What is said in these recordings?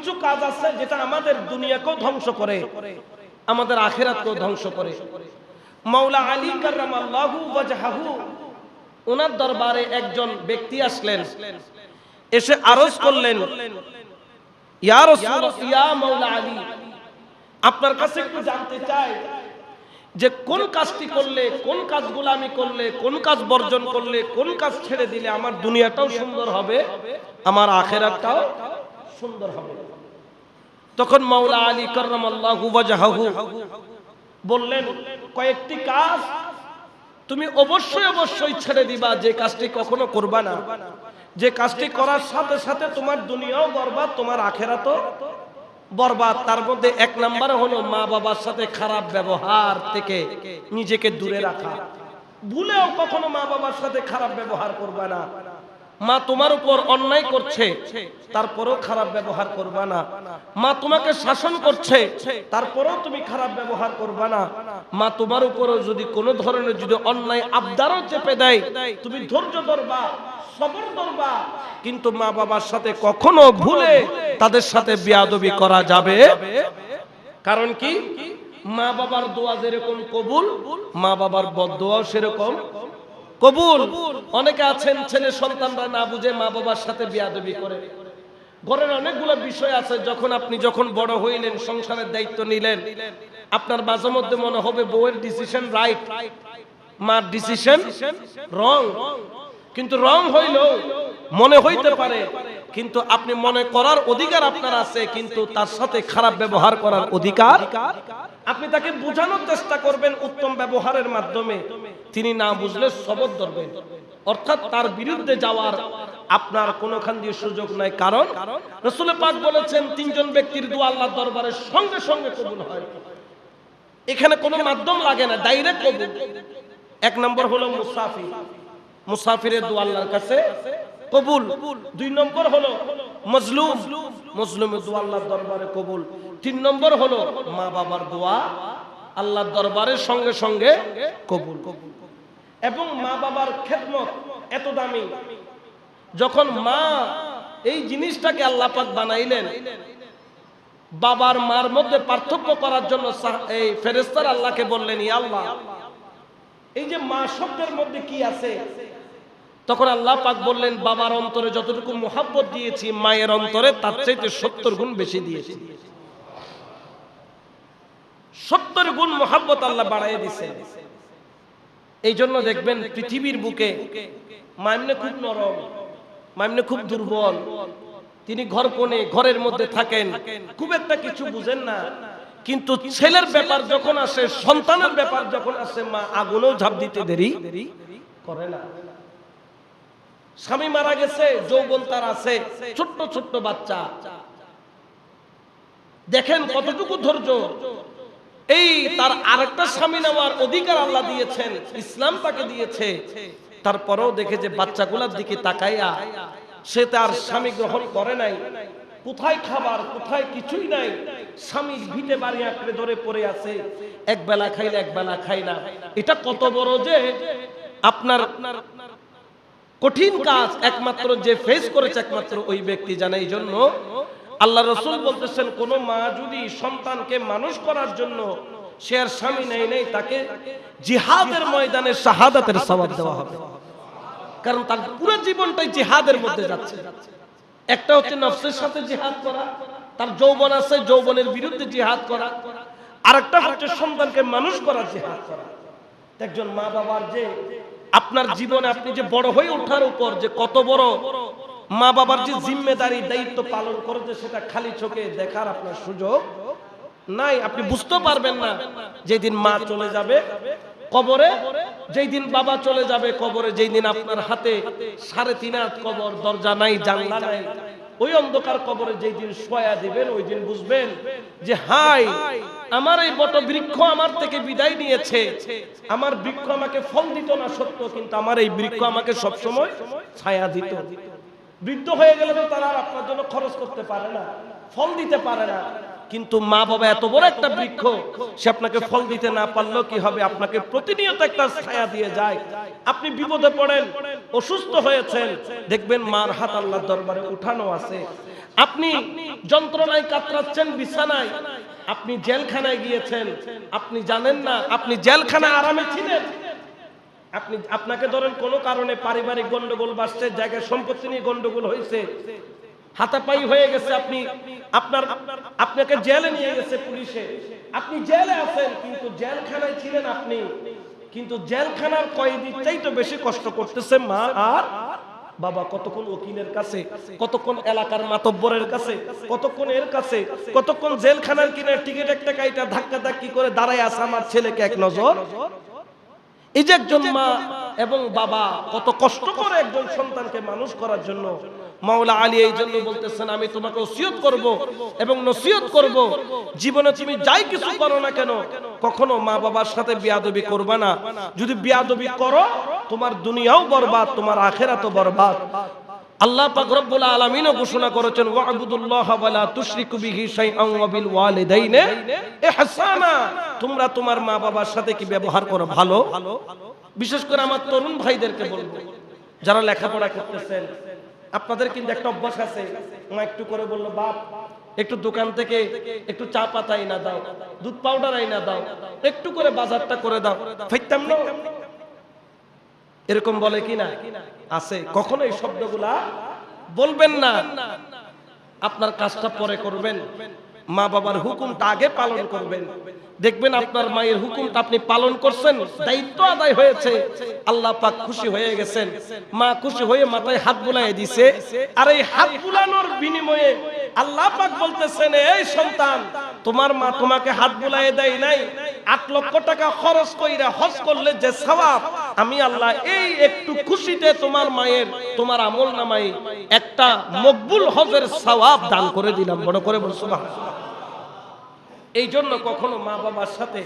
কিছু কাজ আছে যেটা আমাদের দুনিয়াকেও ধ্বংস করে, আমাদের আখেরাতকেও ধ্বংস করে। মাওলা আলী কার্রাম ওনার দরবারে একজন ব্যক্তি আসলেন, এসে আরজ করলেন আপনার কাছে একটু জানতে চাই যে কোন কাজটি করলে, কোন কাজগুলো আমি করলে, কোন কাজ বর্জন করলে, কোন কাজ ছেড়ে দিলে আমার দুনিয়াটাও সুন্দর হবে, আমার আখেরাতটাও সুন্দর হবে? তখন মাওলা আলী কররাম আল্লাহু ওয়াজহাহু বললেন, কয়েকটি কাজ তুমি অবশ্যই অবশ্যই ছেড়ে দিবা, যে কাজটি কখনো করবা না। যে কাজটি করার সাথে সাথে তোমার দুনিয়াও বরবাদ, তোমার আখেরাতও বরবাদ। তার মধ্যে এক নাম্বার হলো মা বাবার সাথে খারাপ ব্যবহার থেকে নিজেকে দূরে রাখা। ভুলেও কখনো মা বাবার সাথে খারাপ ব্যবহার করবা না। মা তোমার উপর অন্যায় করছে, তারপরেও খারাপ ব্যবহার করবা না। মা তোমাকে শাসন করছে, তারপরেও তুমি খারাপ ব্যবহার করবা না। মা তোমার উপরও যদি কোনো ধরনের যদি অন্যায় আবদারও চেপে দেয়, তুমি ধৈর্য ধরবা, সবর ধরবা। কিন্তু মা বাবার সাথে কখনো ভুলে তাদের সাথে বিয়াদবি করা যাবে? কারণ কি? মা বাবার দোয়া যেরকম কবুল, মা বাবার বদোয়াও সেরকম। কবুল। অনেকে আছেন ছেলে সন্তানরা না বুঝে মা বাবার সাথে বিয়াদবি করে। ঘরের অনেকগুলো বিষয় আছে, যখন আপনি যখন বড় হইলেন, সংসারের দায়িত্ব নিলেন, আপনার মাঝে মধ্যে মনে হবে বউয়ের ডিসিশন রাইট মার ডিসিশন রং কিন্তু রং হইল মনে হইতে পারে, কিন্তু আপনি মনে করার অধিকার আপনার আছে, কিন্তু তার সাথে খারাপ ব্যবহার করার অধিকার। আপনি তাকে বোঝানোর চেষ্টা করবেন উত্তম ব্যবহারের মাধ্যমে। তিনি না বুঝলে সবর ধরবেন। অর্থাৎ তার বিরুদ্ধে যাওয়ার আপনার কোনোখান দিয়ে সুযোগ নাই। কারণ রসুল পাক বলেছেন, তিনজন ব্যক্তির দোয়া আল্লাহ দরবারের সঙ্গে সঙ্গে কবুল হয়। এখানে কোনো মাধ্যম লাগে না ডাইরেক্ট কবুল। এক নম্বর হলো মুসাফির। মুসাফিরের দোয়া আল্লাহর কাছে কবুল। দুই নম্বর হলো মজলুম। মজলুমের দোয়া আল্লাহর দরবারে কবুল। তিন নম্বর হলো মা বাবার দোয়া আল্লাহর দরবারের সঙ্গে সঙ্গে কবুল কবুল। এবং মা বাবার খেদমত এত দামি। যখন মা এই জিনিসটাকে আল্লাহ পাক বানাইলেন, বাবার মার মধ্যে পার্থক্য করার জন্য এই ফেরেস্তার আল্লাহকে বললেন আল্লাহ, এই যে মা শব্দের মধ্যে কি আছে? তখন আল্লাহ পাক বললেন, বাবার অন্তরে যতটুকু মোহাব্বত দিয়েছি, মায়ের অন্তরে তার চাইতে সত্তর গুণ বেশি দিয়েছি। সত্তর গুণ মোহাব্বত আল্লাহ বাড়াই দিছে এই জন্য দেখবেন পৃথিবীর বুকে মাইমনে খুব নরম, মাইমনে খুব দুর্বল। তিনি ঘর কোণে, ঘরের মধ্যে থাকেন। খুব একটা কিছু বুঝেন না। কিন্তু ছেলের ব্যাপার যখন আসে, সন্তানের ব্যাপার যখন আসে, মা আগুনেও ঝাঁপ দিতে দেরি করে না। স্বামী মারা গেছে, যৌবন তার আছে, ছোট্ট ছোট্ট বাচ্চা। দেখেন কতটুকু ধৈর্য। এই তার আরেকটা স্বামী নেওয়ার অধিকার আল্লাহ দিয়েছেন, ইসলাম তাকে দিয়েছে। তারপরেও দেখে যে বাচ্চাগুলোর দিকে তাকাইয়া সে তার স্বামী গ্রহণ করে নাই, কোথায় খাবার, কোথায় কিছুই নাই, স্বামী ভিটে বাড়ি আঁকড়ে ধরে পড়ে আছে, এক বেলা খাইলে এক বেলা খাই না। এটা কত বড় যে আপনার কঠিন কাজ, একমাত্র যে ফেস করেছে একমাত্র ওই ব্যক্তি জানে। এই জন্য আল্লাহ রসুল বলতেছেন, কোন মা যদি সন্তানকে মানুষ করার জন্য সে আর স্বামী নেই নেই, তাকে জিহাদের ময়দানে শাহাদাতের সবাব দেওয়া হবে। কারণ তার পুরো জীবনটাই জিহাদের মধ্যে যাচ্ছে। একটা হচ্ছে নফসের সাথে জিহাদ করা, তার যৌবন আছে, যৌবনের বিরুদ্ধে জিহাদ করা। আরেকটা হচ্ছে সন্তানকে মানুষ করা জিহাদ করা। একজন মা বাবার যে আপনার জীবনে আপনি যে বড় হয়ে ওঠার উপর যে কত বড় মা বাবার যে জিম্মেদারি, দায়িত্ব পালন করেছে, সেটা খালি চোখে দেখার আপনার সুযোগ নাই। আপনি বুঝতে পারবেন না যেদিন মা চলে যাবে কবরে যেই দিন বাবা চলে যাবে কবরে যেই দিন আপনার হাতে সাড়ে তিন হাত কবর, দরজা নাই, জানলা নাই, ওই অন্ধকার কবরে যেই দিন শোয়া দিবেন, ওই দিন বুঝবেন যে, হাই, আমার এই বট বৃক্ষ আমার থেকে বিদায় নিয়েছে। আমার বৃক্ষ আমাকে ফল দিত না সত্য, কিন্তু আমার এই বৃক্ষ আমাকে সবসময় ছায়া দিত। বৃদ্ধ হয়ে গেলে তো তারা আপনার জন্য খরচ করতে পারে না, ফল দিতে পারে না। কিন্তু মা বাবা এত বড় একটা বৃক্ষ, সে আপনাকে ফল দিতে না পারলেও কি হবে? আপনাকে প্রতিনিয়ত একটা ছায়া দিয়ে যায়। আপনি বিপদে পড়েন, অসুস্থ হয়েছেন, দেখবেন মার হাত আল্লাহর দরবারে উঠানো আছে। আপনি যন্ত্রণায় কাতরাচ্ছেন, বিছানায়। আপনি জেলখানায় গিয়েছেন, আপনি জানেন না, আপনি জেলখানায় আরামে ছিলেন। আপনি, আপনাকে ধরেন কোনো কারণে পারিবারিক গন্ডগোল বাসছে জায়গায় সম্পত্তি নিয়ে গন্ডগোল হয়েছে, হাতাপাই হয়ে গেছে আপনি, আপনার, আপনাকে জেলে নিয়ে গেছে পুলিশে। আপনি জেলে আছেন, কিন্তু জেলখানায় ছিলেন আপনি। কিন্তু জেলখানার কয়েদির চাইতে বেশি কষ্ট করতেছে মা আর বাবা। কতক্ষণ উকিলের কাছে, কতক্ষণ এলাকার মাতব্বরের কাছে, কতক্ষণ এর কাছে, কতক্ষণ জেলখানার কিনে টিকিট একটা কাইটা ধাক্কা ধাক্কি করে দাঁড়ায় আছে আমার ছেলেকে এক নজর। এই যে একজন মা এবং বাবা কত কষ্ট করে একজন সন্তানকে মানুষ করার জন্য। মাওলা আলী এই জন্য বলতেছেন আমি তোমাকে ওসিয়ত করব এবং নসিহত করব। জীবনে তুমি যাই কিছু করো না কেন কখনো মা বাবার সাথে বিয়াদবি করবে না। যদি বিয়াদবি করো তোমার দুনিয়াও বরবাদ তোমার আখেরাতও বরবাদ। আল্লাহ পাক রব্বুল আলামিনও ঘোষণা করেছেন, ওয়াবুদুল্লাহ ওয়ালা তুশরিকু বিহি শাইআন ওয়া বিল ওয়ালিদাইনি ইহসানা। তোমরা তোমার মা বাবার সাথে কি ব্যবহার করো ভালো? বিশেষ করে আমার তরুণ ভাইদেরকে বলব, যারা লেখাপড়া করতেছেন, আপনাদের কিন্তু একটা অভ্যাস আছে। মা একটু করে বলল, বাপ, একটু দোকান থেকে একটু চা পাতা আইনা দাও, দুধ পাউডার আইনা দাও, একটু করে বাজারটা করে দাও। ফাইতাম না। এরকম বলে কি না? আছে। কখনো এই শব্দগুলা বলবেন না। আপনার কাজটা পরে করবেন। মা বাবার হুকুমটা আগে পালন করবেন। দেখবেন আপনার মায়ের হুকুমটা আপনি পালন করছেন, দায়িত্ব আদায় হয়েছে। আল্লাহ পাক খুশি হয়ে গেছেন। মা খুশি হয়ে মাথায় হাত বুলাই দিছে। আর এই হাত বুলানোর বিনিময়ে আল্লাহ পাক বলতেছেন, এই সন্তান, তোমার মা তোমাকে হাত বুলাই দেয় নাই। আট লক্ষ টাকা খরচ কইরা হজ করলে যে সওয়াব, আমি আল্লাহ এই একটু খুশিতে তোমার মায়ের, তোমার আমল নামাই একটা মকবুল হজের সওয়াব দান করে দিলাম। বড় করে বল সুবহানাল্লাহ এই জন্য কখনো মা বাবার সাথে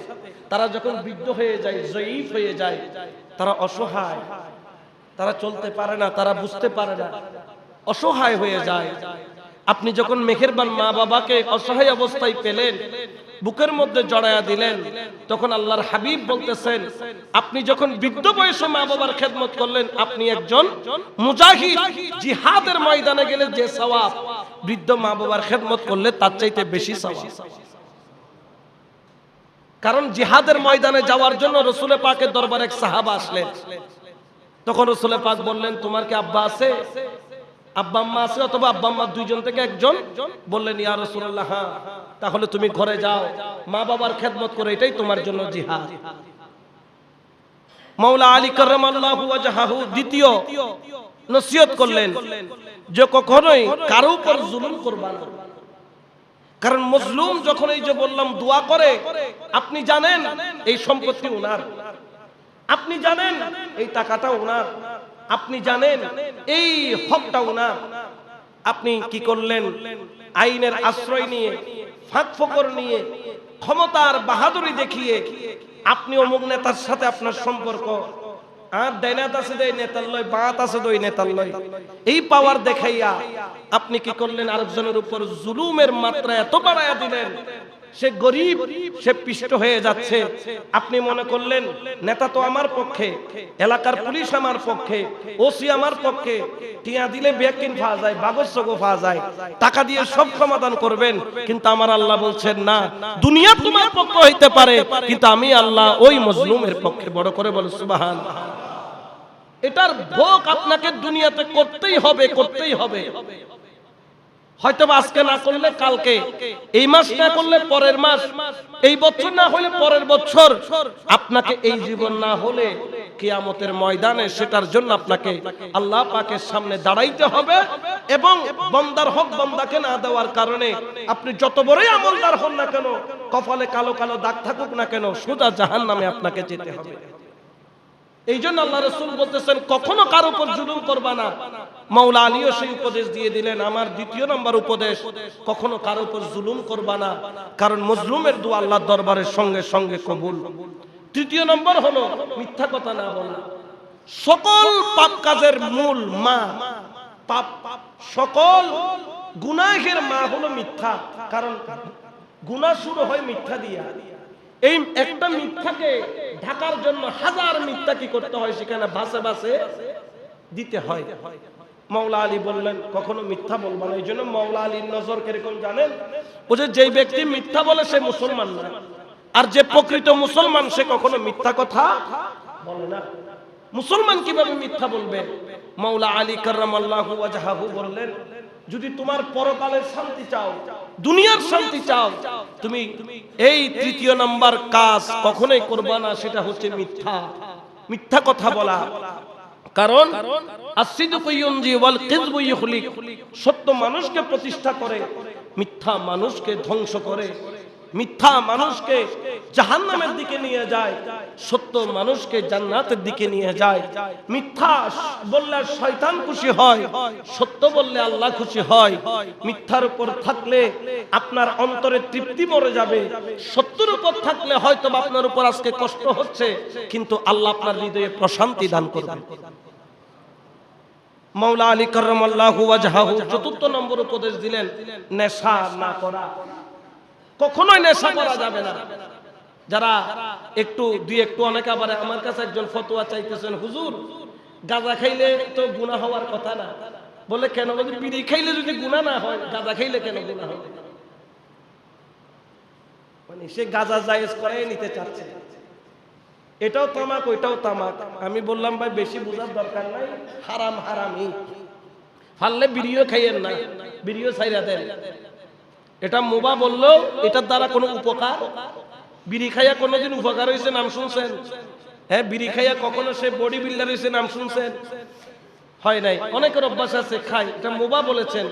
তারা যখন বৃদ্ধ হয়ে যায়, জয়ীফ হয়ে যায়, তারা অসহায়। তারা চলতে পারে না, তারা বুঝতে পারে না। অসহায় হয়ে যায়। আপনি যখন মেহেরবান মা বাবাকে অসহায় অবস্থায় পেলেন, বুকের মধ্যে জড়ায়া দিলেন, তখন আল্লাহর হাবিব বলতেছেন, আপনি যখন বৃদ্ধ বয়সে মা বাবার খেদমত করলেন, আপনি একজন মুজাহিদ। জিহাদের ময়দানে গেলে যে সওয়াব, বৃদ্ধ মা বাবার খেদমত করলে তার চাইতে বেশি সওয়াব। কারণ জিহাদের ময়দানে যাওয়ার জন্য রসুলে পাকের দরবার এক সাহাবা আসলেন। তখন রসুলে পাক বললেন, তোমার কি আব্বা আছে? আব্বা আম্মা আছে অথবা আব্বা আম্মা দুইজন থেকে একজন বললেন, ইয়া রসুল্লাহ হ্যাঁ তাহলে তুমি ঘরে যাও। মা বাবার খেদমত করে এটাই তোমার জন্য জিহাদ। মাওলা আলী কররামাল্লাহু ওয়াজহাহু দ্বিতীয় নসিহত করলেন যে কখনোই কারও উপর জুলুম করবা না। কারণ মজলুম যখন এই যে বললাম, দোয়া করে, আপনি জানেন এই সম্পত্তি ওনার। আপনি জানেন এই টাকাটা ওনার। আপনি জানেন, এই হকটা না আপনি কি করলেন? আইনের আশ্রয় নিয়ে, ফাঁক ফকর নিয়ে, ক্ষমতার বাহাদুরি দেখিয়ে আপনি অমুক নেতার সাথে আপনার সম্পর্ক। আর দেনাত আছে, দেয় নেতার লয়, বাঁত আছে দই নেতার লয়। এই পাওয়ার দেখাইয়া আপনি কি করলেন? আরেকজনের উপর জুলুমের মাত্রা এত বাড়াইয়া দিলেন। সে গরিব, সে পিষ্ট হয়ে যাচ্ছে। আপনি মনে করলেন, নেতা তো আমার পক্ষে, এলাকার পুলিশ আমার পক্ষে, ওসি আমার পক্ষে, টিয়া দিলে ব্যাকিন পাওয়া যায় বাগসগো পাওয়া যায়, টাকা দিয়ে সব সমাধান করবেন, কিন্তু আমার আল্লাহ বলছেন, না, দুনিয়া তোমার পক্ষ হইতে পারে, কিন্তু আমি আল্লাহ ওই মজলুমের পক্ষে বড় করে বলে, সুবাহান এটার ভোগ আপনাকে দুনিয়াতে করতেই হবে করতেই হবে। হয়তো আজকে না করলে কালকে। এই মাস না করলে পরের মাস। এই বছর না হলে পরের বছর। আপনাকে এই জীবন না হলে কিয়ামতের ময়দানে সেটার জন্য আপনাকে আল্লাহ পাকের সামনে দাঁড়াইতে হবে এবং বন্দার হক বন্দাকে না দেওয়ার কারণে আপনি যত বড়ই আমলদার হন না কেন, কপালে কালো কালো দাগ থাকুক না কেন, সোজা জাহান নামে আপনাকে যেতে হবে। এই জন্য আল্লাহ রসুল বলতেছেন, কখনো কার উপর জুলুম করবা না। মাওলা আলীও সেই উপদেশ দিয়ে দিলেন, আমার দ্বিতীয় নম্বর উপদেশ, কখনো কার উপর জুলুম করবা না। কারণ মজলুমের দোয়া আল্লাহর দরবারের সঙ্গে সঙ্গে কবুল। তৃতীয় নম্বর হলো মিথ্যা কথা না বলা। সকল পাপ কাজের মূল মা, পাপ, সকল গুনাহের মা হলো মিথ্যা। কারণ গুনাহ শুরু হয় মিথ্যা দিয়া। এই একটা মিথ্যাকে ঢাকার জন্য হাজার মিথ্যা কি করতে হয় সেখানে বাসে বাসে দিতে হয়। মাওলা আলী বললেন, কখনো মিথ্যা বলবা না। এই জন্য মাওলা আলীর নজর কীরকম জানেন? যে যেই ব্যক্তি মিথ্যা বলে সে মুসলমান না, আর যে প্রকৃত মুসলমান সে কখনো মিথ্যা কথা বলে না। মুসলমান কীভাবে মিথ্যা বলবে? মাওলা আলী কার্রামাল্লাহু ওয়াজহাহু বললেন যদি তোমার পরকালের শান্তি চাও দুনিয়ার শান্তি চাও তুমি এই তৃতীয় নাম্বার কাজ কখনোই করবা না সেটা হচ্ছে মিথ্যা। মিথ্যা কথা বলা। কারণ সত্য মানুষকে প্রতিষ্ঠা করে মিথ্যা মানুষকে ধ্বংস করে। মিথ্যা মানুষকে জাহান্নামের দিকে নিয়ে যায়, সত্য মানুষকে জান্নাতের দিকে নিয়ে যায়। মিথ্যা বললে শয়তান খুশি হয়, সত্য বললে আল্লাহ খুশি হয়। মিথ্যার উপর থাকলে আপনার অন্তরে তৃপ্তি মরে যাবে। সত্যর উপর থাকলে হয়তো আপনার উপর আজকে কষ্ট হচ্ছে, কিন্তু আল্লাহ আপনার হৃদয়ে প্রশান্তি দান করবেন। মৌলা আলী করমাল্লাহু ওয়াজহাহু চতুর্থ নম্বর উপদেশ দিলেন, নেশা না করা। কখনোই নেশা করা যাবে না। যারা একটু, দুই একটু অনেক আবার আমার কাছে একজন ফতোয়া চাইতেছেন, হুজুর, গাঁজা খাইলে তো গুনাহ হওয়ার কথা না। বলে, কেন বলি বিড়ি খাইলে যদি গুনাহ না হয়, গাঁজা খাইলে কেন গুনাহ হবে? মানে সে গাঁজা জায়েজ করাই নিতে চাচ্ছে। এটাও তামাক, ওইটাও তামাক। আমি বললাম, ভাই, বেশি বোঝার দরকার নাই, হারাম হারামই। ফাললে বিড়িও খাইয়েন না, বিড়িও ছাইরা দেন। এটা মোবা বলল এটার দ্বারা কোনো উপকার? বিড়ি খাইয়া কোনোদিন উপকার হয়েছে নাম শুনছেন? হ্যাঁ বিড়ি খাইয়া কখনো সে বডি বিল্ডার হয়েছে নাম শুনছেন? হয় নাই। অনেকের অভ্যাস আছে খাই এটা মোবা বলেছেন।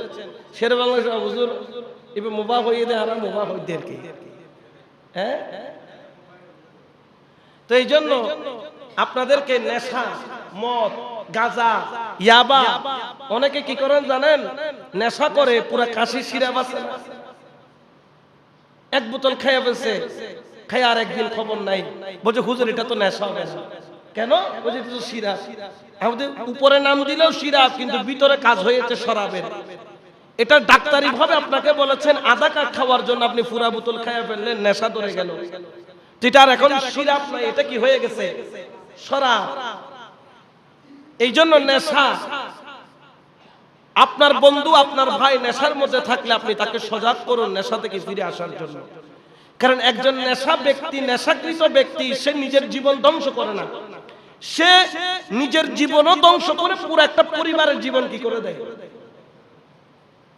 শের বাংলাদেশ হুজুর, এবার মোবা হইয়ে দেয় আর মোবা কি হ্যাঁ? তো এই জন্য আপনাদেরকে নেশা, মদ, গাজা, ইয়াবা, অনেকে কি করেন জানেন? নেশা করে, পুরা কাশি সিরাপ আছে? এক বোতল খাইয়া ফেলছে। খাই আর একদিন খবর নাই। বলছে, হুজুর, এটা তো নেশা হবে না। কেন? বলছে, এটা তো সিরাপ। আমাদের উপরে নাম দিলেও সিরাপ, কিন্তু ভিতরে কাজ হয়েছে শরাবের। এটা ডাক্তারি ভাবে আপনাকে বলেছেন আধা কাপ খাওয়ার জন্য আপনি পুরা বোতল খাইয়া ফেললেন, নেশা ধরে গেল। যেটা আর এখন সিরাপ নাই, এটা কি হয়ে গেছে? শরাব। এই জন্য নেশা। আপনার বন্ধু, আপনার ভাই নেশার মধ্যে থাকলে আপনি তাকে সজাগ করুন নেশা থেকে ফিরে আসার জন্য। কারণ একজন নেশা ব্যক্তি, নেশাকৃত ব্যক্তি, সে নিজের জীবন ধ্বংস করে না। সে নিজের জীবনও ধ্বংস করে, পুরো একটা পরিবারের জীবন কি করে দেয়?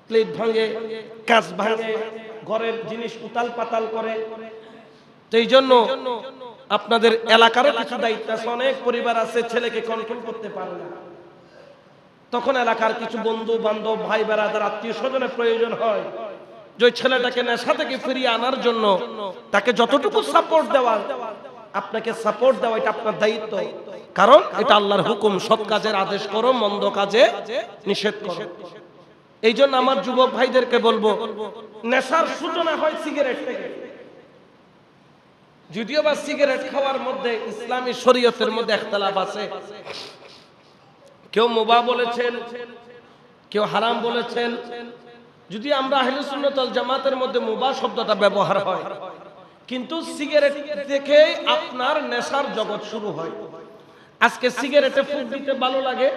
প্লেট ভাঙে কাঁচ ভাঙে, ঘরের জিনিস উতাল পাতাল করে। এই জন্য আপনাদের এলাকারও কিছু দায়িত্ব আছে, অনেক পরিবার আছে, ছেলেকে কন্ট্রোল করতে পারে না। তখন এলাকার কিছু বন্ধু বান্ধব ভাই বেড়াদার আত্মীয় স্বজনের প্রয়োজন হয়। যে ছেলেটাকে নেশা থেকে ফিরিয়ে আনার জন্য তাকে যতটুকু সাপোর্ট দেওয়া আপনাকে সাপোর্ট দেওয়া, এটা আপনার দায়িত্ব। কারণ এটা আল্লাহর হুকুম, সৎ কাজের আদেশ করো, মন্দ কাজে নিষেধ করো। এই জন্য আমার যুবক ভাইদেরকে বলব, নেশার সূচনা হয় সিগারেট থেকে। যদিও বা সিগারেট খাওয়ার মধ্যে ইসলামী শরীয়তের মধ্যে একতলাফ আছে কেউ মোবা বলেছেন, কেউ হারাম বলেছেন। যদি আমরা আহলে সুন্নতল জামাতের মধ্যে মোবা শব্দটা ব্যবহার হয়, কিন্তু সিগারেট থেকে আপনার নেশার জগৎ শুরু হয়। আজকে সিগারেটে ফুক দিতে ভালো লাগে,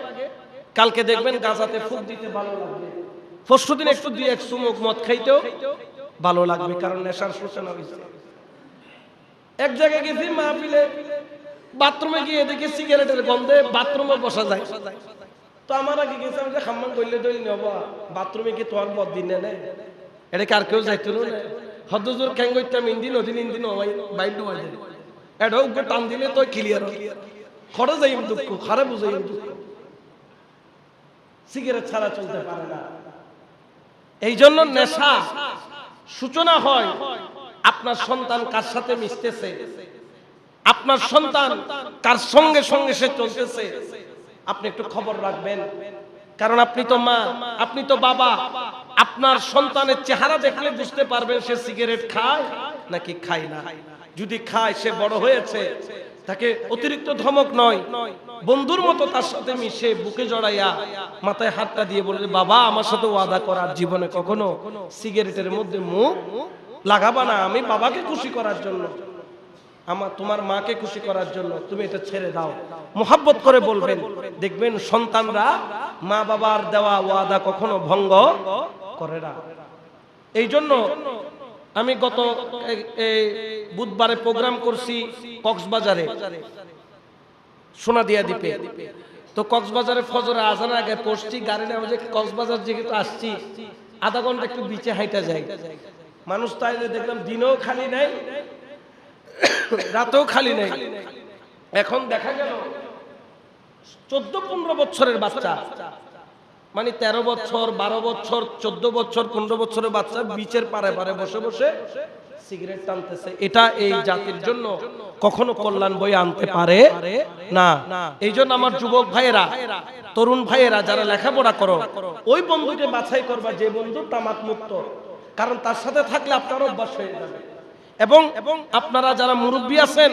কালকে দেখবেন গাজাতে ফুক দিতে ভালো লাগবে পরশু দিন একটু দিয়ে এক চুমুক মদ খাইতেও ভালো লাগবে, কারণ নেশার সূচনা হয়েছে। এক জায়গায় গেছি মাহফিলে বাথরুমে গিয়ে দেখি সিগারেটের গন্ধে বাথরুমে বসা যায়। তো আমার আগে গেছে আমি যে খাম্মান করলে দই নেব বাথরুমে কি তোমার মদ দিন না এটা কি আর কেউ যাইতো না। হদ্দজোর খ্যাং করতাম ইন্দিন ওদিন ইন্দিন বাইর ডুবাই দেয়। এটা উগ্র টান দিলে তো ক্লিয়ার খরে যাই দুঃখ খারে বুঝাই দুঃখ। সিগারেট ছাড়া চলতে পারে না। এই জন্য নেশা সূচনা হয়। আপনার সন্তান কার সাথে মিশতেছে? আপনার সন্তান কার সঙ্গে সঙ্গে সে চলতেছে? আপনি একটু খবর রাখবেন। কারণ আপনি তো মা, আপনি তো বাবা। আপনার সন্তানের চেহারা দেখলে বুঝতে পারবেন সে সিগারেট খায় নাকি খায় না। যদি খায়, সে বড় হয়েছে, তাকে অতিরিক্ত ধমক নয়। বন্ধুর মতো তার সাথে মিশে বুকে জড়াইয়া মাথায় হাতটা দিয়ে বললে, বাবা, আমার সাথে ওয়াদা করার জীবনে কখনো সিগারেটের মধ্যে মুখ লাগাবা না। আমি বাবাকে খুশি করার জন্য। আমার তোমার মাকে খুশি করার জন্য তুমি এটা ছেড়ে দাও। মোহাব্বত করে বলবেন। দেখবেন সন্তানরা মা বাবার দেওয়া ওয়াদা কখনো ভঙ্গ করে না। এই জন্য আমি গত বুধবারে প্রোগ্রাম করছি কক্সবাজারে সোনা দিয়া দ্বীপে। তো কক্সবাজারে ফজরে আজান আগে পড়ছি, গাড়ি না যে কক্সবাজার যেহেতু আসছি, আধা ঘণ্টা একটু বিচে হাইটা যাই মানুষ তাইলে দেখলাম দিনেও খালি নাই রাতেও খালি নেই। এখন দেখা গেল, চোদ্দ পনেরো বছরের বাচ্চা। মানে তেরো বছর, বারো বছর, চোদ্দ বছর, পনেরো বছরের বাচ্চা বিচের পারে পারে বসে বসে সিগারেট টানতেছে। এটা এই জাতির জন্য কখনো কল্যাণ বই আনতে পারে না। এই জন্য আমার যুবক ভাইয়েরা, তরুণ ভাইয়েরা, যারা লেখাপড়া করো, ওই বন্ধুকে বাছাই করবা যে বন্ধু তামাক মুক্ত কারণ তার সাথে থাকলে আপনার অভ্যাস হয়ে যাবে। এবং আপনারা যারা মুরব্বী আছেন,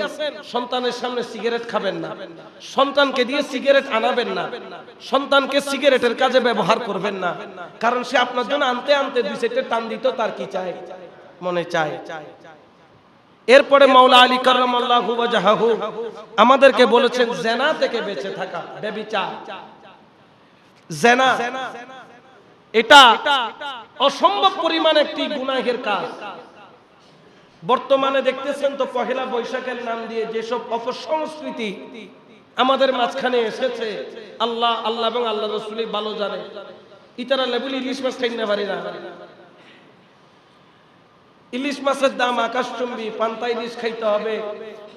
সন্তানের সামনে সিগারেট খাবেন না। সন্তানকে দিয়ে সিগারেট আনাবেন না। সন্তানকে সিগারেটের কাজে ব্যবহার করবেন না। কারণ সে আপনার জন্য আনতে আনতে দুই সেটে টান দিত, তার কি চাই মনে চায়। এরপরে মাওলা আলী কার্লাহু ওয়াজাহু আমাদেরকে বলেছেন, জেনা থেকে বেঁচে থাকা ব্যভিচার জেনা, এটা অসম্ভব পরিমাণ একটি গুনাহের কাজ। বর্তমানে দেখতেছেন তো পহেলা বৈশাখের নাম দিয়ে যেসব অপসংস্কৃতি আমাদের মাঝখানে এসেছে, আল্লাহ আল্লাহ এবং আল্লাহ রসুলি ভালো জানে। ইতারা লেবুল ইলিশ মাছ খাই না পারি না। ইলিশ মাছের দাম আকাশচুম্বী, পান্তা ইলিশ খাইতে হবে।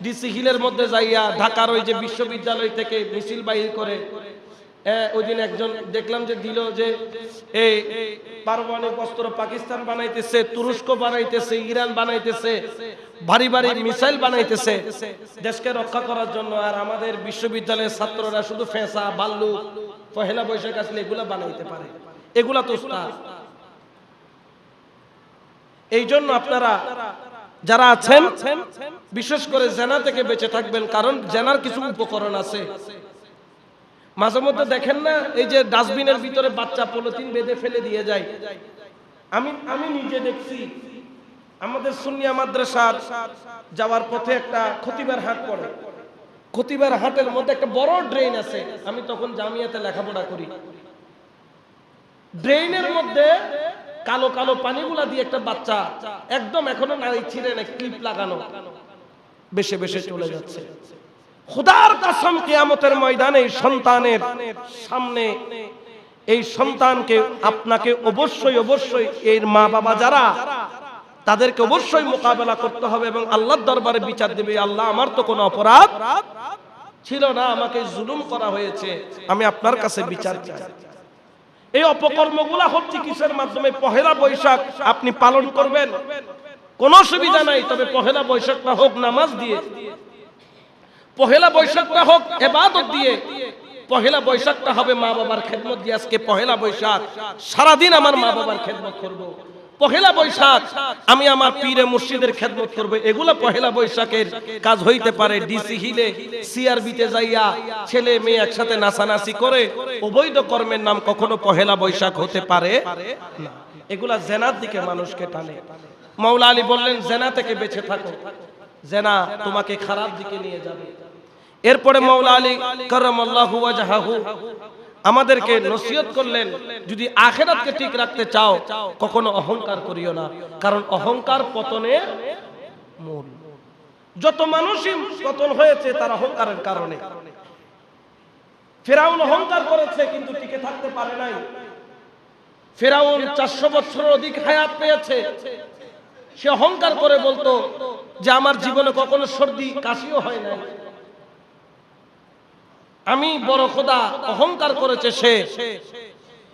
ডিসি হিলের মধ্যে যাইয়া ঢাকার ওই যে বিশ্ববিদ্যালয় থেকে মিছিল বাহির করে হ্যাঁ, ওই একজন দেখলাম যে দিল যে এই পারমাণবিক অস্ত্র পাকিস্তান বানাইতেছে তুরস্ক বানাইতেছে ইরান বানাইতেছে ভারী ভারী মিসাইল বানাইতেছে দেশকে রক্ষা করার জন্য আর আমাদের বিশ্ববিদ্যালয়ের ছাত্ররা শুধু ফেঁসা বাল্লু পহেলা বৈশাখ আসলে এগুলা বানাইতে পারে। এগুলা তো এই জন্য আপনারা যারা আছেন বিশেষ করে জেনা থেকে বেঁচে থাকবেন কারণ জেনার কিছু উপকরণ আছে। মাঝে মধ্যে দেখেন না, এই যে ডাস্টবিনের ভিতরে বাচ্চা পলিথিন বেঁধে ফেলে দিয়ে যায়। আমি আমি নিজে দেখছি, আমাদের সুন্নিয়া মাদ্রাসার যাওয়ার পথে একটা খতিবার হাট পড়ে। খতিবার হাটের মধ্যে একটা বড় ড্রেন আছে, আমি তখন জামিয়াতে লেখাপড়া করি। ড্রেনের মধ্যে কালো কালো পানিগুলা দিয়ে একটা বাচ্চা একদম এখনও নারী ছিঁড়ে না ক্লিপ লাগানো। বেশে বেশে চলে যাচ্ছে। খুদার কাসম কিয়ামতের ময়দানে সন্তানের সামনে, এই সন্তানকে আপনাকে অবশ্যই অবশ্যই এর মা বাবা যারা, তাদেরকে অবশ্যই মোকাবেলা করতে হবে এবং আল্লাহর দরবারে বিচার দেবে, আল্লাহ আমার তো কোনো অপরাধ ছিল না, আমাকে জুলুম করা হয়েছে, আমি আপনার কাছে বিচার চাই। এই অপকর্মগুলা হচ্ছে কিসের মাধ্যমে? পহেলা বৈশাখ আপনি পালন করবেন, কোনো অসুবিধা নাই, তবে পহেলা বৈশাখটা হোক, নামাজ দিয়ে। পহেলা বৈশাখটা হোক, এবাদত দিয়ে। পহেলা বৈশাখটা হবে মা বাবার খেদমত দিয়ে আজকে পহেলা বৈশাখ। সারাদিন আমার মা বাবার খেদমত করব। পহেলা বৈশাখ, আমি আমার পীরে মুর্শিদের খেদমত করব। এগুলা পহেলা বৈশাখের কাজ হইতে পারে ডিসি হিলে সিআরবিতে যাইয়া ছেলে মেয়ে একসাথে নাচানাচি করে। অবৈধ কর্মের নাম কখনো পহেলা বৈশাখ হতে পারে এগুলা জেনার দিকে মানুষকে টানে। মাওলা আলী বললেন, জেনা থেকে বেঁচে থাকো। জেনা তোমাকে খারাপ দিকে নিয়ে যাবে। এরপরে মৌলা আলী করমাল্লাহু ওয়াজহাহু আমাদেরকে নসিহত করলেন, যদি আখেরাতকে ঠিক রাখতে চাও, কখনো অহংকার করিও না। কারণ অহংকার পতনের মূল। যত মানুষই পতন হয়েছে, তার অহংকারের কারণে। ফেরাউন অহংকার করেছে, কিন্তু টিকে থাকতে পারে নাই। ফেরাউন চারশো বছরের অধিক হায়াত পেয়েছে। সে অহংকার করে বলতো যে, আমার জীবনে কখনো সর্দি কাশিও হয় নাই। আমি বড় খোদা অহংকার করেছে সে।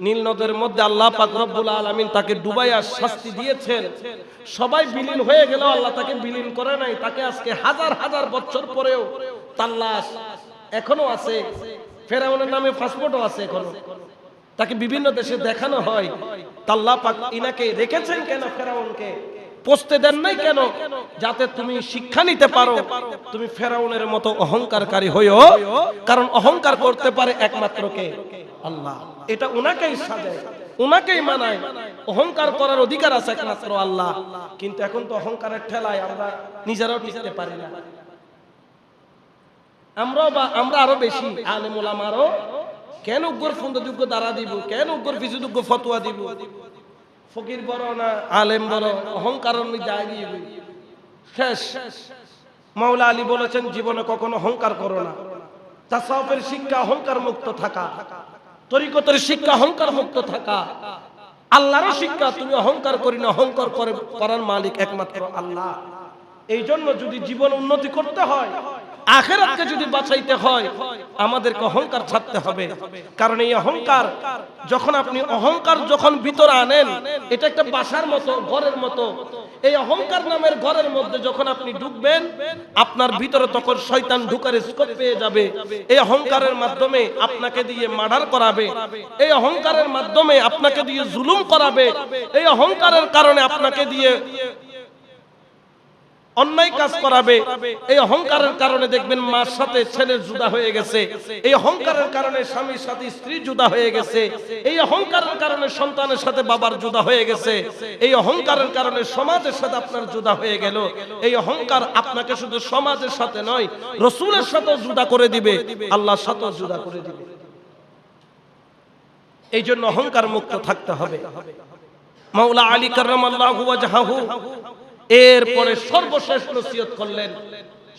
নীল নদের মধ্যে আল্লাহ পাক রব্বুল আলামিন তাকে ডুবাইয়া শাস্তি দিয়েছেন। সবাই বিলীন হয়ে গেল আল্লাহ তাকে বিলীন করে নাই। তাকে আজকে হাজার হাজার বছর পরেও তার লাশ এখনও আছে। ফেরাউনের নামে পাসপোর্টও আছে এখনও। তাকে বিভিন্ন দেশে দেখানো হয়। তাল্লাহ পাক ইনাকে রেখেছেন কেন ফেরাউনকে? পোস্তে দেন নাই কেন? যাতে তুমি শিক্ষা নিতে পারো। তুমি ফেরাউনের মতো অহংকারকারী হইও কারণ অহংকার করতে পারে একমাত্র কে? আল্লাহ। এটা উনাকেই সাজায়, উনাকেই মানায়। অহংকার করার অধিকার আছে একমাত্র আল্লাহ। কিন্তু এখন তো অহংকারের ঠেলায় আমরা নিজেরাও টিকতে পারি না। আমরাও বা, আমরা আরও বেশি আলেমুল আমারও কেন উগ্র ফন্দযোগ্য দ্বারা দিব? কেন উগ্র পিছুযোগ্য ফতোয়া দিব? ফকির বড় না, আলেম বড় অহংকার শেষ। মাওলা আলী বলেছেন, জীবনে কখনো অহংকার করো না। তাসাউফের শিক্ষা অহংকার মুক্ত থাকা। তরিকতের শিক্ষা অহংকার মুক্ত থাকা। আল্লাহর শিক্ষা, তুমি অহংকার করি না, অহংকার করে করার মালিক একমাত্র আল্লাহ। এই জন্য যদি জীবন উন্নতি করতে হয় আখেরাতকে যদি বাঁচাইতে হয়, আমাদেরকে অহংকার ছাড়তে হবে। কারণ এই অহংকার, যখন আপনি অহংকার যখন ভিতরে আনেন, এটা একটা বাসার মতো, ঘরের মতো। এই অহংকার নামের ঘরের মধ্যে যখন আপনি ঢুকবেন, আপনার ভিতরে তখন শয়তান ঢুকার স্কোপ পেয়ে যাবে। এই অহংকারের মাধ্যমে আপনাকে দিয়ে মার্ডার করাবে। এই অহংকারের মাধ্যমে আপনাকে দিয়ে জুলুম করাবে। এই অহংকারের কারণে আপনাকে দিয়ে অন্যায় কাজ করাবে। এই অহংকারের কারণে দেখবেন মার সাথে ছেলের জুদা হয়ে গেছে। এই অহংকারের কারণে স্বামীর সাথে, স্ত্রী জুদা হয়ে গেছে। এই অহংকারের কারণে সন্তানের সাথে বাবার জুদা হয়ে গেছে। এই অহংকারের কারণে সমাজের সাথে আপনার জুদা হয়ে গেল। এই অহংকার আপনাকে শুধু সমাজের সাথে নয়, রসুলের সাথেও জুদা করে দিবে। আল্লাহর সাথেও জুদা করে দিবে। এই জন্য অহংকার মুক্ত থাকতে হবে। মাওলা আলী কার্লাহু এরপরে সর্বশেষ নসিহত করলেন।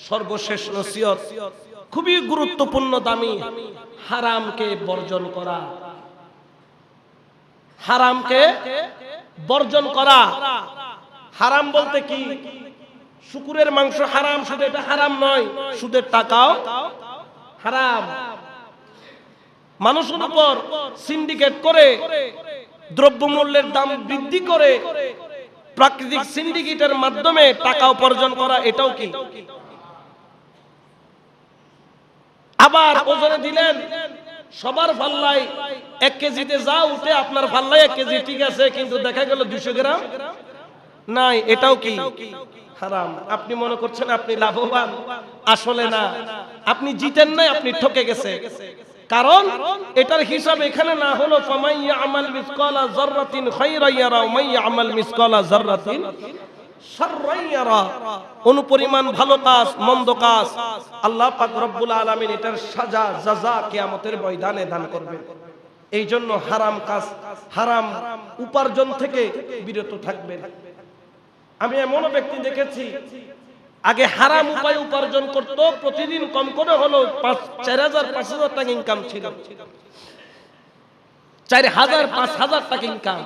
সর্বশেষ নসিহত খুবই গুরুত্বপূর্ণ দামি হারামকে বর্জন করা। হারামকে বর্জন করা। হারাম বলতে কি? শুকুরের মাংস হারাম, শুধু এটা হারাম নয়, সুদের টাকাও হারাম। মানুষের উপর সিন্ডিকেট করে, দ্রব্যমূল্যের দাম বৃদ্ধি করে প্রাকৃতিক সিন্ডিকেটের মাধ্যমে টাকা উপার্জন করা, এটাও কি? আবার ওজনে দিলেন, সবার পাল্লাই এক কেজিতে যা উঠে আপনার পাল্লাই এক কেজি, ঠিক আছে, কিন্তু দেখা গেল দুশো গ্রাম নাই, এটাও কি? হারাম। আপনি মনে করছেন আপনি লাভবান? আসলে না। আপনি জিতেন নাই, আপনি ঠকে গেছে কারণ এটার হিসাব এখানে না হলো ফামাইয়া আমাল মিসকালা যাররাতিন খায়রান ইয়ারা মাইয়া আমাল মিসকালা যাররাতিন অনুপরিমাণ ভালো কাজ, মন্দ কাজ। আল্লাহ পাক রব্বুল আলামিন এটার সাজা, জাযা কিয়ামতের ময়দানে দান করবেন। এই জন্য হারাম কাজ, হারাম উপার্জন থেকে বিরত থাকবেন। আমি এমন ব্যক্তি দেখেছি আগে হারাম উপায় উপার্জন করত, প্রতিদিন কম করে হলো পাঁচ, চার হাজার পাঁচ হাজার টাকা ইনকাম ছিল। চার হাজার পাঁচ হাজার টাকা ইনকাম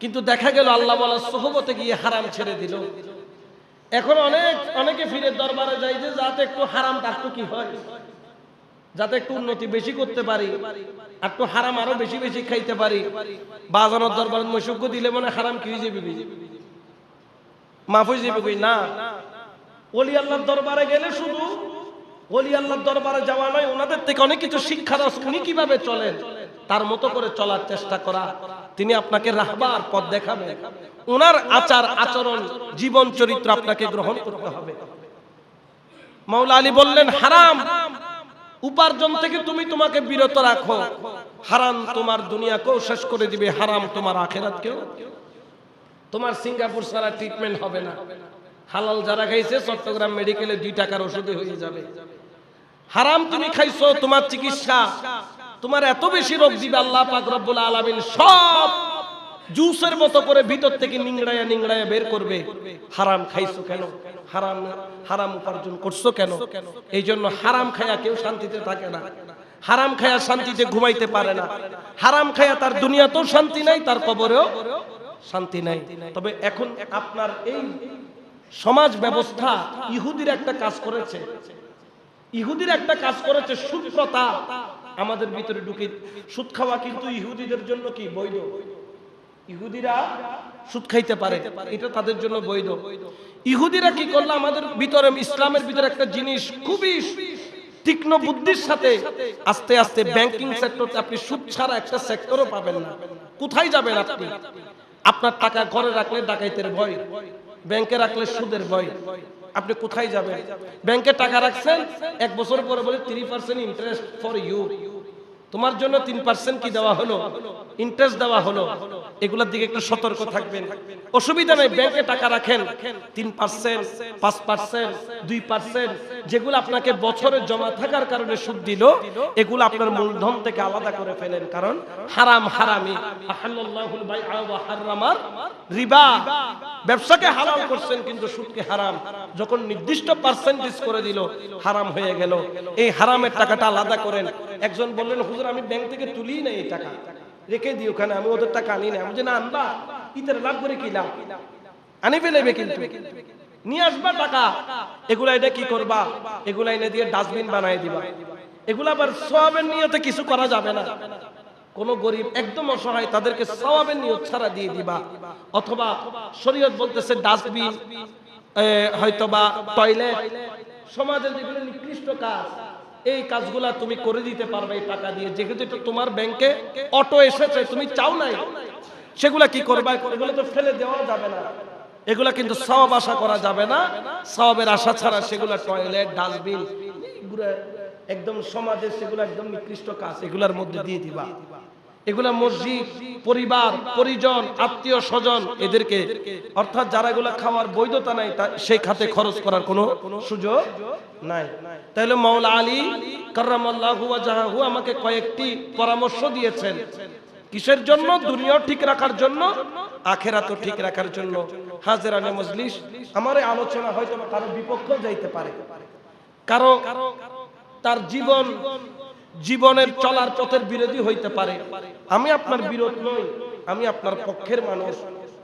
কিন্তু দেখা গেল আল্লাহ বলা সোহবতে গিয়ে হারাম ছেড়ে দিল। এখন অনেক, অনেকে ফিরে দরবারে যায় যে যাতে একটু হারাম একটু কি হয়? যাতে একটু উন্নতি বেশি করতে পারি একটু হারাম আরও বেশি বেশি খাইতে পারি। বাজানোর দরবার মৈসুক্য দিলে মনে হারাম কি হয়ে যাবে মাফ হয়ে কই? না। ওলি আল্লাহর দরবারে গেলে শুধু ওলি আল্লাহর দরবারে যাওয়া নয়, ওনাদের থেকে অনেক কিছু শিক্ষা রস উনি কীভাবে চলেন? তার মতো করে চলার চেষ্টা করা। তিনি আপনাকে রাহবার পথ দেখাবেন। ওনার আচার আচরণ, জীবন চরিত্র আপনাকে গ্রহণ করতে হবে। মাওলা আলী বললেন, হারাম। উপার্জন থেকে তুমি তোমাকে বিরত রাখো। হারাম তোমার দুনিয়াকেও শেষ করে দিবে, হারাম তোমার আখেরাতকেও। তোমার সিঙ্গাপুর ছাড়া ট্রিটমেন্ট হবে না। হালাল যারা খাইছে, চট্টগ্রাম মেডিকেলে দুই টাকার ওষুধে হয়ে যাবে। হারাম তুমি খাইছো, তোমার চিকিৎসা। তোমার এত বেশি রোগ দিবে আল্লাহ পাক রব্বুল আলামিন, সব জুসের মতো করে ভিতর থেকে নিংড়ায়া নিংড়ায়া বের করবে। হারাম খাইছো কেন? হারাম হারাম উপার্জন করছ কেন? এই জন্য হারাম খায়া কেউ শান্তিতে থাকে না। হারাম খায়া শান্তিতে ঘুমাইতে পারে না। হারাম খায়া তার দুনিয়াতেও শান্তি নাই, তার কবরেও শান্তি নাই। তবে এখন আপনার এই সমাজ ব্যবস্থা ইহুদির একটা কাজ করেছে। ইহুদির একটা কাজ করেছে সুদ প্রথা আমাদের ভিতরে ঢুকে সুদ খাওয়া কিন্তু ইহুদিদের জন্য কি? বৈধ। ইহুদিরা সুদ খাইতে পারে। এটা তাদের জন্য বৈধ। ইহুদিরা কি করল? আমাদের ভিতরে ইসলামের ভিতরে একটা জিনিস খুবই তীক্ষ্ণ বুদ্ধির সাথে আস্তে আস্তে ব্যাংকিং সেক্টর আপনি সুদ ছাড়া একটা সেক্টরও পাবেন না। কোথায় যাবেন আপনি? আপনার টাকা ঘরে রাখলে ডাকাইতের ভয়, ব্যাংকে রাখলে সুদের ভয়। আপনি কোথায় যাবেন? ব্যাংকে টাকা রাখছেন, এক বছর পরে বলে three percent interest for you তোমার জন্য তিন পার্সেন্ট কি দেওয়া হলো? ইন্টারেস্ট দেওয়া হলো। এগুলোর দিকে একটু সতর্ক থাকবেন। অসুবিধা নেই, ব্যাংকে টাকা রাখেন। তিন পার্সেন্ট পাঁচ পার্সেন্ট দুই পার্সেন্ট যেগুলো আপনাকে বছরে জমা থাকার কারণে সুদ দিল, এগুলো আপনার মূলধন থেকে আলাদা করে ফেলেন। কারণ হারাম হারামি। রিবা। ব্যবসাকে হালাল করছেন, কিন্তু সুদকে হারাম। যখন নির্দিষ্ট পার্সেন্টেজ করে দিল, হারাম হয়ে গেল। এই হারামের টাকাটা আলাদা করেন। একজন বললেন হুজুর, আমি ব্যাংক থেকে তুলি না এই টাকা। রেখে দিই ওখানে, আমি ওদের টাকা আনি না আমি যে না, আনবা। ইতার লাভ করে কি লাভ? আনি ফেলেবে কিন্তু। নিয়ে আসবা টাকা। এগুলা এটা কি করবা? এগুলা এনে দিয়ে ডাস্টবিন বানাই দিবা। এগুলা আবার সবের নিয়তে কিছু করা যাবে না। কোন গরিব একদম অসহায়, তাদেরকে সওয়াবের নিয়ত ছাড়া দিয়ে দিবা। অথবা শরীয়ত বলতেছে, ডাস্টবিন হয়তোবা টয়লেট। সমাজের যেগুলো নিকৃষ্ট কাজ এই কাজগুলা তুমি করে দিতে পারবে এই টাকা দিয়ে। যেহেতু এটা তোমার ব্যাংকে অটো এসেছে, তুমি চাও নাই। সেগুলা কি করবে? এগুলো তো ফেলে দেওয়া যাবে না। এগুলা কিন্তু সব আশা করা যাবে না। সবের আশা ছাড়া সেগুলা টয়লেট ডাস্টবিন একদম সমাজে সেগুলো একদম নিকৃষ্ট কাজ, এগুলার মধ্যে দিয়ে দিবা। এগুলা মসজিদ পরিবার পরিজন আত্মীয় স্বজন এদেরকে অর্থাৎ যারা এগুলা খাওয়ার বৈধতা নাই সেই খাতে খরচ করার কোনো সুযোগ নাই তাহলে মাওলা আলী কার্রামাল্লাহু আমাকে কয়েকটি পরামর্শ দিয়েছেন কিসের জন্য দুনিয়াও ঠিক রাখার জন্য আখেরাতও ঠিক রাখার জন্য হাজেরানে মজলিস আমার আলোচনা হয়তো কারও বিপক্ষেও যাইতে পারে কারও তার জীবন জীবনের চলার পথের বিরোধী হইতে পারে। আমি আপনার বিরোধ নই, আমি আপনার পক্ষের মানুষ।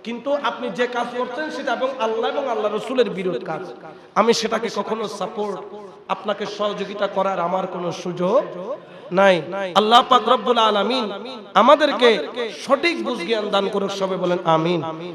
কিন্তু আপনি যে কাজ করছেন সেটা এবং আল্লাহ এবং আল্লাহ রসুলের বিরোধ কাজ। আমি সেটাকে কখনো সাপোর্ট আপনাকে সহযোগিতা করার আমার কোনো সুযোগ নাই। আল্লাহ পাক রব্বুল আলামিন আমাদেরকে সঠিক বুঝ জ্ঞান দান করুক সবে বলেন আমিন।